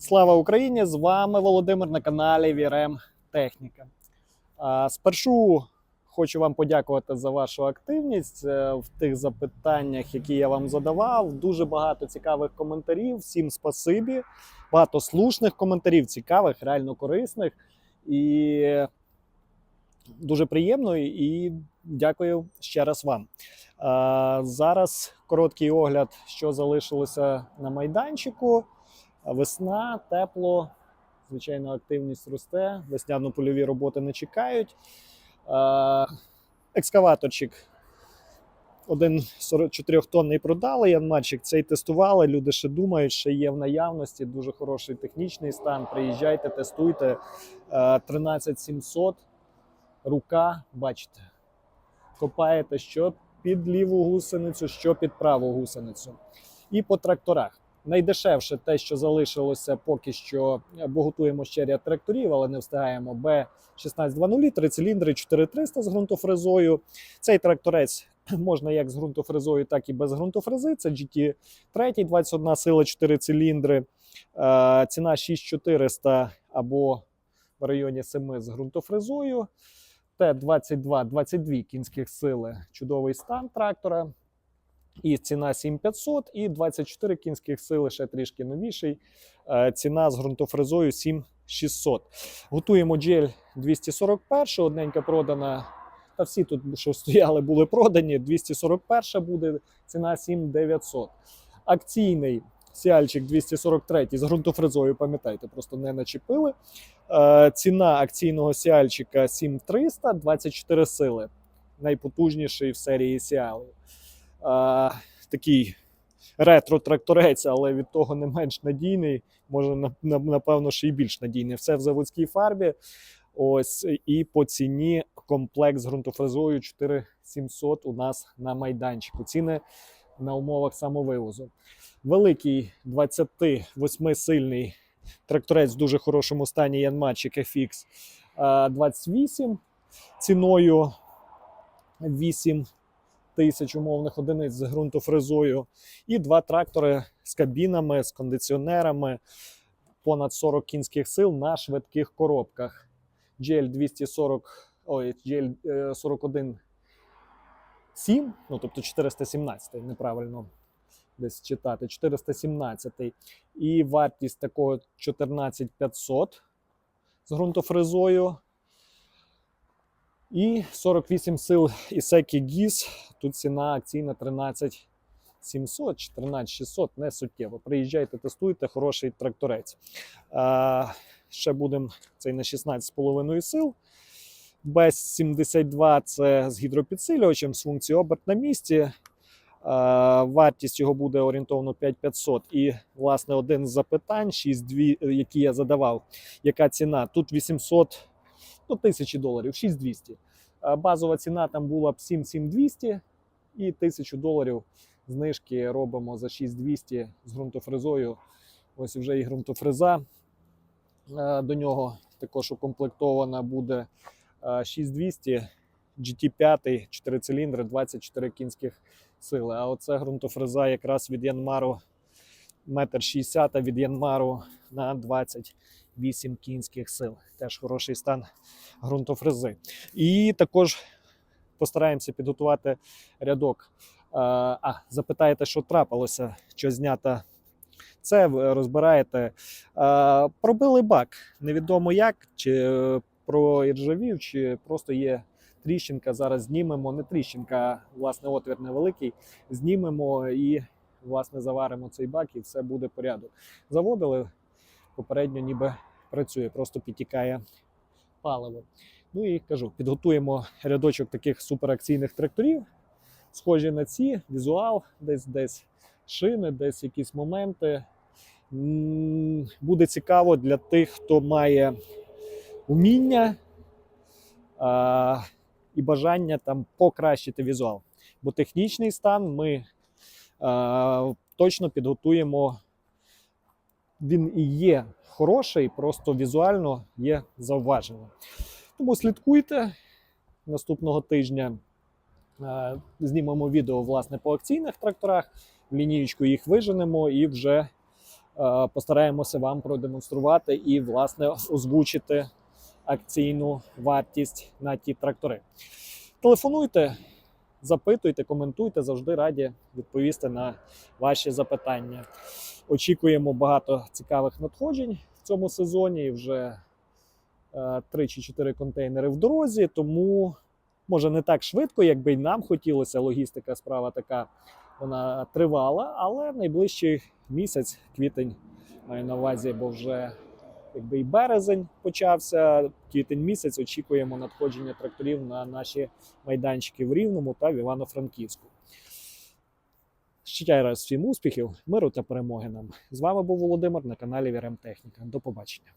Слава Україні! З вами Володимир на каналі Вірем Техніка. Спершу хочу вам подякувати за вашу активність е, в тих запитаннях, які я вам задавав. Дуже багато цікавих коментарів. Всім спасибі. Багато слушних коментарів, цікавих, реально корисних. І дуже приємно і дякую ще раз вам. Зараз короткий огляд, що залишилося на майданчику. Весна, тепло, звичайно, активність росте, весняно-польові роботи не чекають. Екскаваторчик один 44-тонний продали. Янмарчик цей тестували. Люди ще думають, що є в наявності. Дуже хороший технічний стан. Приїжджайте, тестуйте. Е, 13700. Рука, бачите, копаєте що під ліву гусеницю, що під праву гусеницю. І по тракторах. Найдешевше те, що залишилося поки що, бо готуємо ще ряд тракторів, але не встигаємо. Б1620, три циліндри, 4300 з ґрунтофрезою. Цей тракторець можна як з ґрунтофрезою, так і без ґрунтофрези. Це GT3, 21 сила, 4 циліндри. Е, Ціна 6400 або в районі 7 з ґрунтофрезою. Т-22, 22 кінських сили, чудовий стан трактора. І ціна 7500, і 24 кінських сили, ще трішки новіший. Е, Ціна з ґрунтофрезою 7600. Готуємо джель 241, одненька продана. Та всі тут, що стояли, були продані. 241 буде, ціна 7900. Акційний сіальчик 243 з ґрунтофрезою, пам'ятаєте, просто не начепили. Е, Ціна акційного сіальчика 7300, 24 сили. Найпотужніший в серії сіалів. Такий ретро-тракторець, але від того не менш надійний. Може, на- на- напевно, ще й більш надійний. Все в заводській фарбі. Ось і по ціні комплект з ґрунтофрезою 4700 у нас на майданчику. Ціни на умовах самовивозу. Великий 28-сильний тракторець в дуже хорошому стані Янмачик FX е, 28 ціною 8 тисяч умовних одиниць з ґрунтофрезою. І два трактори з кабінами, з кондиціонерами, понад 40 кінських сил на швидких коробках. GL 240, ой, GL е, 41 7, ну тобто 417, неправильно десь читати, 417. І вартість такого 14500 з ґрунтофрезою. І 48 сил Ісекі ГІС. Тут ціна акційна 13 700 чи 13 600, не суттєво. Приїжджайте, тестуйте, хороший тракторець. А, ще будемо цей на 16,5 сил. Без 72 це з гідропідсилювачем з функцією оберт на місці. А, вартість його буде орієнтовно 5500. І, власне, один з запитань, 6,2, які я задавав, яка ціна? Тут 800 ну, тисячі доларів, 6200. Базова ціна там була б 77200 і 1000 доларів знижки робимо за 6200 з ґрунтофрезою. Ось вже і ґрунтофреза е, до нього також укомплектована буде е, 6200 GT5, 4 циліндри, 24 кінських сили. А оце ґрунтофреза якраз від Янмару метр 60 від Янмару на 28 кінських сил. Теж хороший стан ґрунтофрези. І також постараємося підготувати рядок. Е, А, запитаєте, що трапилося, що знято це, ви розбираєте. Е, Пробили бак. Невідомо як, чи е, проіржавів, чи просто є тріщинка. Зараз знімемо. Не тріщинка, а власне отвір невеликий. Знімемо і власне заваримо цей бак, і все буде порядок. Заводили попередньо, ніби працює, просто підтікає паливо. Ну і кажу, підготуємо рядочок таких суперакційних тракторів, схожі на ці, візуал, десь десь шини, десь якісь моменти. Буде цікаво для тих, хто має уміння а, і бажання там покращити візуал. Бо технічний стан ми а, точно підготуємо. Він і є хороший, просто візуально є зауваження. Тому слідкуйте наступного тижня. е, Знімемо відео власне по акційних тракторах. В лінієчку їх виженемо і вже е, постараємося вам продемонструвати і, власне, озвучити акційну вартість на ті трактори. Телефонуйте, запитуйте, коментуйте, завжди раді відповісти на ваші запитання. Очікуємо багато цікавих надходжень в цьому сезоні. Вже е, 3 чи 4 контейнери в дорозі, тому може не так швидко, як би й нам хотілося. Логістика справа така вона тривала, але найближчий місяць, квітень, маю на увазі, бо вже якби і березень почався. Квітень місяць очікуємо надходження тракторів на наші майданчики в Рівному та в Івано-Франківську. Ще раз всім успіхів, миру та перемоги нам. З вами був Володимир на каналі Вірем Техніка. До побачення.